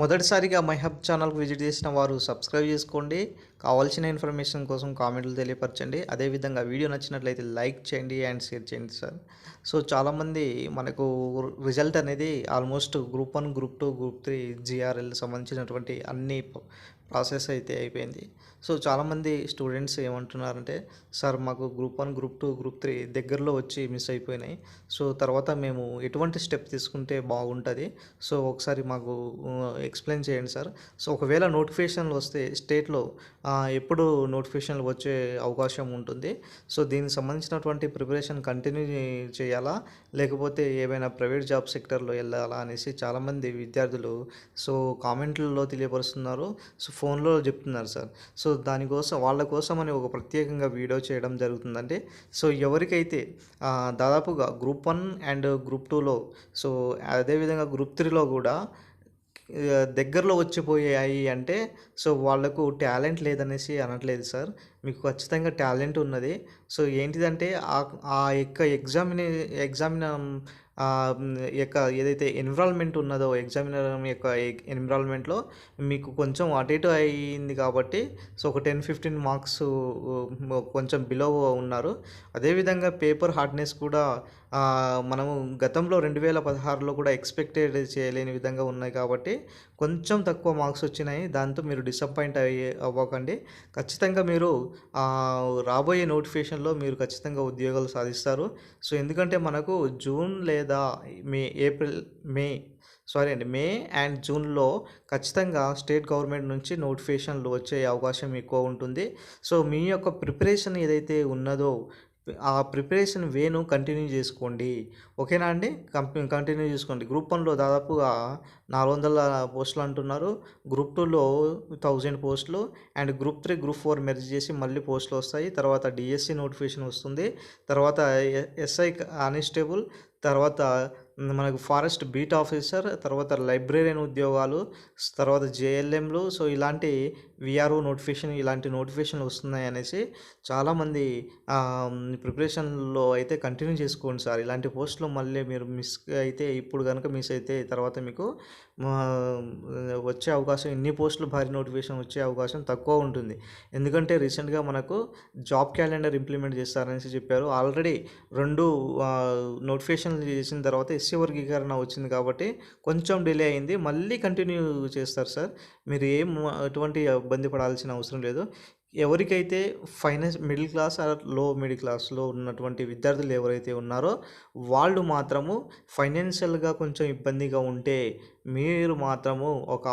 మొదటిసారిగా my hub visit చేసిన వారు సబ్స్క్రైబ్ చేసుకోండి. కావాల్సిన ఇన్ఫర్మేషన్ కోసం కామెంట్లు తెలియపరచండి. అదేవిధంగా వీడియో నచ్చినట్లయితే లైక్ చేయండి అండ్ షేర్ చేయండి సార్. సో చాలామంది మనకు రిజల్ట్ అనేది almost group one group two group three GRL సంబంధించినటువంటి అన్ని ప్రాసెస్ అయితే అయిపోయింది. సో చాలామంది స్టూడెంట్స్ ఏమంటున్నారంటే సార్ మాకు group one group two group three దగ్గరలో వచ్చి మిస్ అయిపోయినాయి. సో తర్వాత మేము ఎటువంటి స్టెప్ తీసుకుంటే బాగుంటుంది? సో ఒకసారి మాకు ఎక్స్ప్లెయిన్ చేయండి సార్. సో ఒకవేళ నోటిఫికేషన్లు వస్తే స్టేట్లో ఎప్పుడు నోటిఫికేషన్లు వచ్చే అవకాశం ఉంటుంది. సో దీనికి సంబంధించినటువంటి ప్రిపరేషన్ కంటిన్యూ చేయాలా? లేకపోతే ఏమైనా ప్రైవేట్ జాబ్ సెక్టర్లో వెళ్ళాలా అనేసి చాలామంది విద్యార్థులు సో కామెంట్లలో తెలియపరుస్తున్నారు. సో ఫోన్లో చెప్తున్నారు సార్. సో దానికోసం వాళ్ళ కోసం అని ఒక ప్రత్యేకంగా వీడియో చేయడం జరుగుతుందండి. సో ఎవరికైతే దాదాపుగా గ్రూప్ వన్ అండ్ గ్రూప్ టూలో సో అదేవిధంగా గ్రూప్ త్రీలో కూడా దగ్గరలో వచ్చిపోయాయి అంటే సో వాళ్ళకు టాలెంట్ లేదనేసి అనట్లేదు సార్. మీకు ఖచ్చితంగా టాలెంట్ ఉన్నది. సో ఏంటిదంటే ఆ ఆ యొక్క ఎగ్జామినే ఎగ్జామిన యొక్క ఏదైతే ఎన్విరాన్మెంట్ ఉన్నదో ఎగ్జామినర్ యొక్క ఎన్విరాన్మెంట్లో మీకు కొంచెం అటు ఇటు అయింది కాబట్టి సో ఒక టెన్ ఫిఫ్టీన్ మార్క్స్ కొంచెం బిలో ఉన్నారు. అదేవిధంగా పేపర్ హార్డ్నెస్ కూడా మనము గతంలో రెండు వేల పదహారులో కూడా ఎక్స్పెక్టెడ్ చేయలేని విధంగా ఉన్నాయి కాబట్టి కొంచెం తక్కువ మార్క్స్ వచ్చినాయి. దాంతో మీరు డిసప్పాయింట్ అయ్యే అవ్వకండి. ఖచ్చితంగా మీరు రాబోయే నోటిఫికేషన్లో మీరు ఖచ్చితంగా ఉద్యోగాలు సాధిస్తారు. సో ఎందుకంటే మనకు జూన్ లేదా మే ఏప్రిల్ మే సారీ అండి మే అండ్ జూన్లో ఖచ్చితంగా స్టేట్ గవర్నమెంట్ నుంచి నోటిఫికేషన్లు వచ్చే అవకాశం ఎక్కువ ఉంటుంది. సో మీ యొక్క ప్రిపరేషన్ ఏదైతే ఉన్నదో ఆ ప్రిపరేషన్ వేను కంటిన్యూ చేసుకోండి. ఓకేనా అండి? కంప కంటిన్యూ చేసుకోండి. గ్రూప్ వన్లో దాదాపుగా నాలుగు వందల పోస్టులు అంటున్నారు. గ్రూప్ టూలో థౌజండ్ పోస్టులు. And group three group four merge చేసి మళ్ళీ పోస్టులు వస్తాయి. తర్వాత డిఎస్సి నోటిఫికేషన్ వస్తుంది. తర్వాత ఎస్ఐ కానిస్టేబుల్ తర్వాత మనకు ఫారెస్ట్ బీట్ ఆఫీసర్ తర్వాత లైబ్రేరియన్ ఉద్యోగాలు తర్వాత జేఎల్ఎంలు. సో ఇలాంటి విఆర్ఓ నోటిఫికేషన్ ఇలాంటి నోటిఫికేషన్లు వస్తున్నాయి అనేసి చాలామంది ప్రిపరేషన్లో అయితే కంటిన్యూ చేసుకోండి సార్. ఇలాంటి పోస్టులు మళ్ళీ మీరు మిస్ అయితే ఇప్పుడు కనుక మిస్ అయితే తర్వాత మీకు వచ్చే అవకాశం ఇన్ని పోస్టులు భారీ నోటిఫికేషన్ వచ్చే అవకాశం తక్కువ ఉంటుంది. ఎందుకంటే రీసెంట్గా మనకు జాబ్ క్యాలెండర్ ఇంప్లిమెంట్ చేస్తారనేసి చెప్పారు. ఆల్రెడీ రెండు నోటిఫికేషన్లు చేసిన తర్వాత ఎస్సీ వర్గీకరణ వచ్చింది కాబట్టి కొంచెం డిలే అయింది. మళ్ళీ కంటిన్యూ చేస్తారు సార్. మీరు ఏం ఎటువంటి ఇబ్బంది పడాల్సిన అవసరం లేదు. ఎవరికైతే ఫైనాన్స్ మిడిల్ క్లాస్ ఆర్లో మిడిల్ క్లాస్లో ఉన్నటువంటి విద్యార్థులు ఎవరైతే ఉన్నారో వాళ్ళు మాత్రము ఫైనాన్షియల్గా కొంచెం ఇబ్బందిగా ఉంటే మీరు మాత్రము ఒక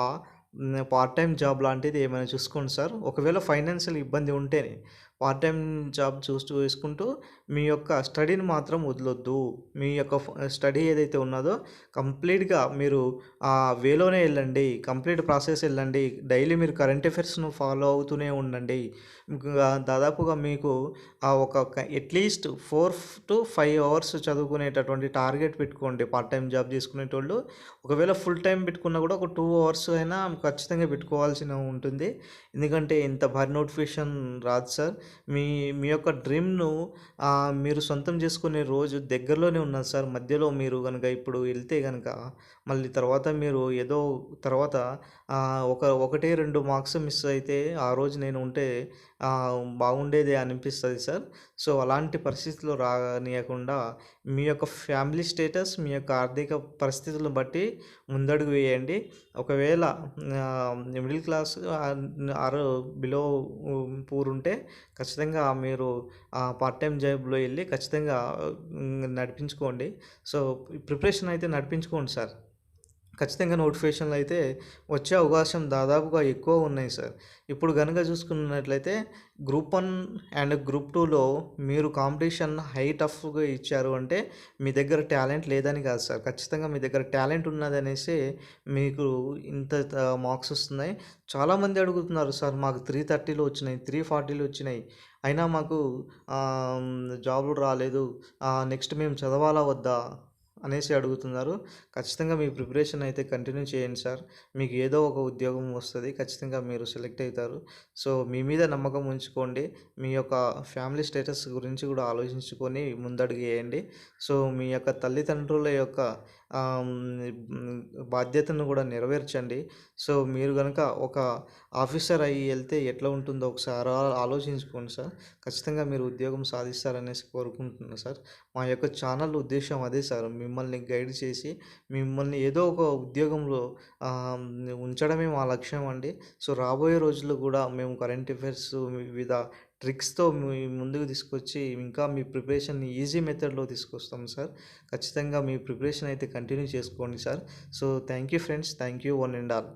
పార్ట్ టైం జాబ్ లాంటిది ఏమైనా చూసుకోండి సార్. ఒకవేళ ఫైనాన్షియల్ ఇబ్బంది ఉంటేనే పార్ట్ టైం జాబ్ చూస్తూ వేసుకుంటూ మీ యొక్క స్టడీని మాత్రం వదలొద్దు. మీ యొక్క స్టడీ ఏదైతే ఉన్నదో కంప్లీట్గా మీరు ఆ వేలోనే వెళ్ళండి. కంప్లీట్ ప్రాసెస్ వెళ్ళండి. డైలీ మీరు కరెంట్ అఫైర్స్ను ఫాలో అవుతూనే ఉండండి. ఇంకా దాదాపుగా మీకు ఆ ఒక at least four to five hours చదువుకునేటటువంటి target పెట్టుకోండి. పార్ట్ టైం జాబ్ చేసుకునేటోళ్ళు. ఒకవేళ ఫుల్ టైం పెట్టుకున్నా కూడా ఒక టూ అవర్స్ అయినా ఖచ్చితంగా పెట్టుకోవాల్సిన ఉంటుంది. ఎందుకంటే ఇంత భారీ నోటిఫికేషన్ రాదు సార్. మీ మీ యొక్క డ్రీమ్ను మీరు సొంతం చేసుకునే రోజు దగ్గరలోనే ఉన్నది సార్. మధ్యలో మీరు కనుక ఇప్పుడు వెళ్తే కనుక మళ్ళీ తర్వాత మీరు ఏదో తర్వాత ఒక ఒకటే రెండు మార్క్స్ మిస్ అయితే ఆ రోజు నేను ఉంటే బాగుండేది బాగుండేదే అనిపిస్తుంది సార్. సో అలాంటి పరిస్థితులు రానియకుండా మీ యొక్క ఫ్యామిలీ స్టేటస్ మీ యొక్క ఆర్థిక పరిస్థితులను బట్టి ముందడుగు వేయండి. ఒకవేళ middle class or below poor ఉంటే ఖచ్చితంగా మీరు పార్ట్ టైం జాబ్లో వెళ్ళి ఖచ్చితంగా నడిపించుకోండి. సో ప్రిపరేషన్ అయితే నడిపించుకోండి సార్. ఖచ్చితంగా నోటిఫికేషన్లు అయితే వచ్చే అవకాశం దాదాపుగా ఎక్కువ ఉన్నాయి సార్. ఇప్పుడు కనుక చూసుకున్నట్లయితే గ్రూప్ వన్ అండ్ గ్రూప్ టూలో మీరు కాంపిటీషన్ హై టఫ్గా ఇచ్చారు అంటే మీ దగ్గర టాలెంట్ లేదని కాదు సార్. ఖచ్చితంగా మీ దగ్గర టాలెంట్ ఉన్నదనేసి మీకు ఇంత మార్క్స్ వస్తున్నాయి. చాలామంది అడుగుతున్నారు సార్ మాకు త్రీ థర్టీలో వచ్చినాయి త్రీ ఫార్టీలో వచ్చినాయి. అయినా మాకు జాబులు రాలేదు. నెక్స్ట్ మేము చదవాలా వద్దా? అనేసి అడుగుతున్నారు ఖచ్చితంగా మీ ప్రిపరేషన్ అయితే కంటిన్యూ చేయండి సార్ మీకు ఏదో ఒక ఉద్యోగం వస్తుంది ఖచ్చితంగా మీరు సెలెక్ట్ అవుతారు సో మీ మీద నమ్మకం ఉంచుకోండి మీ యొక్క ఫ్యామిలీ స్టేటస్ గురించి కూడా ఆలోచించుకొని ముందడుగు వేయండి సో మీ యొక్క తల్లిదండ్రుల యొక్క బాధ్యతను కూడా నెరవేర్చండి. సో, మీరు కనుక ఒక ఆఫీసర్ అయ్యి వెళ్తే ఎట్లా ఉంటుందో ఒకసారి ఆలోచించుకోండి సార్. ఖచ్చితంగా మీరు ఉద్యోగం సాధిస్తారనేసి కోరుకుంటున్నాను సార్. మా యొక్క ఛానల్ ఉద్దేశం అదే సార్. మిమ్మల్ని గైడ్ చేసి, మిమ్మల్ని ఏదో ఒక ఉద్యోగంలో ఉంచడమే మా లక్ష్యం అండి. సో, రాబోయే రోజుల్లో కూడా మేము కరెంట్ అఫైర్స్ వివిధ ట్రిక్స్‌తో మీ ముందుకు తీసుకొచ్చి ఇంకా మీ ప్రిపరేషన్‌ని ఈజీ మెథడ్‌లో తీసుకొస్తాం సార్. ఖచ్చితంగా మీ ప్రిపరేషన్ అయితే కంటిన్యూ చేసుకోండి sir. So, thank you friends. Thank you one and all.